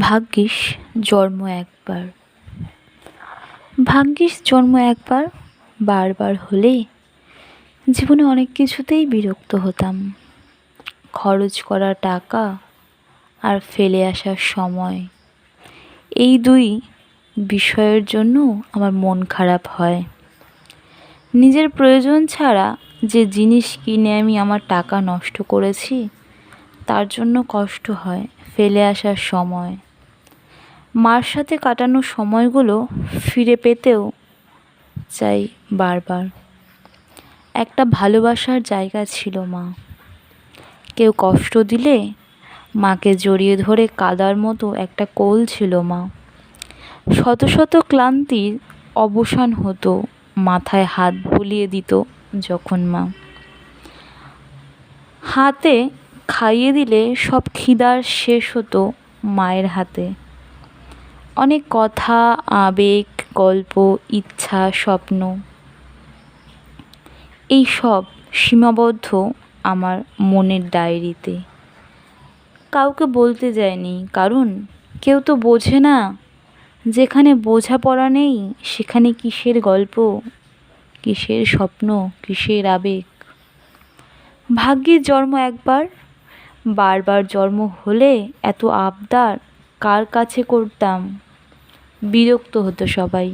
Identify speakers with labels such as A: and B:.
A: ভাগ্যিস জন্ম একবার। ভাগ্যিস জন্ম একবার, বারবার হলে জীবনে অনেক কিছুতেই বিরক্ত হতাম। খরচ করা টাকা আর ফেলে আসার সময়। এই দুই বিষয়ের জন্য আমার মন খারাপ হয়। নিজের প্রয়োজন ছাড়া যে জিনিস কিনে আমি আমার টাকা নষ্ট করেছি, তার জন্য কষ্ট হয় ফেলে আসার সময়। মার সাথে কাটানো সময়গুলো ফিরে পেতেও চাই বারবার। একটা ভালোবাসার জায়গা ছিল মা। কেউ কষ্ট দিলে মাকে জড়িয়ে ধরে কাদার মতো একটা কোল ছিল মা। শত শত ক্লান্তির অবসান হতো, মাথায় হাত বুলিয়ে দিত যখন মা। হাতে খাইয়ে দিলে সব খিদার শেষ হতো মায়ের হাতে। অনেক কথা, আবেগ, গল্প, ইচ্ছা, স্বপ্ন। এই সব সীমাবদ্ধ আমার মনের ডায়েরিতে। কাউকে বলতে যায়নি, কারণ কেউ তো বোঝে না। যেখানে বোঝাপড়া নেই, সেখানে কিসের গল্প, কিসের স্বপ্ন, কিসের আবেগ? ভাগ্যের জন্ম একবার, বারবার জন্ম হলে এত আবদার কার কাছে করতাম? বিরক্ত হতো সবাই।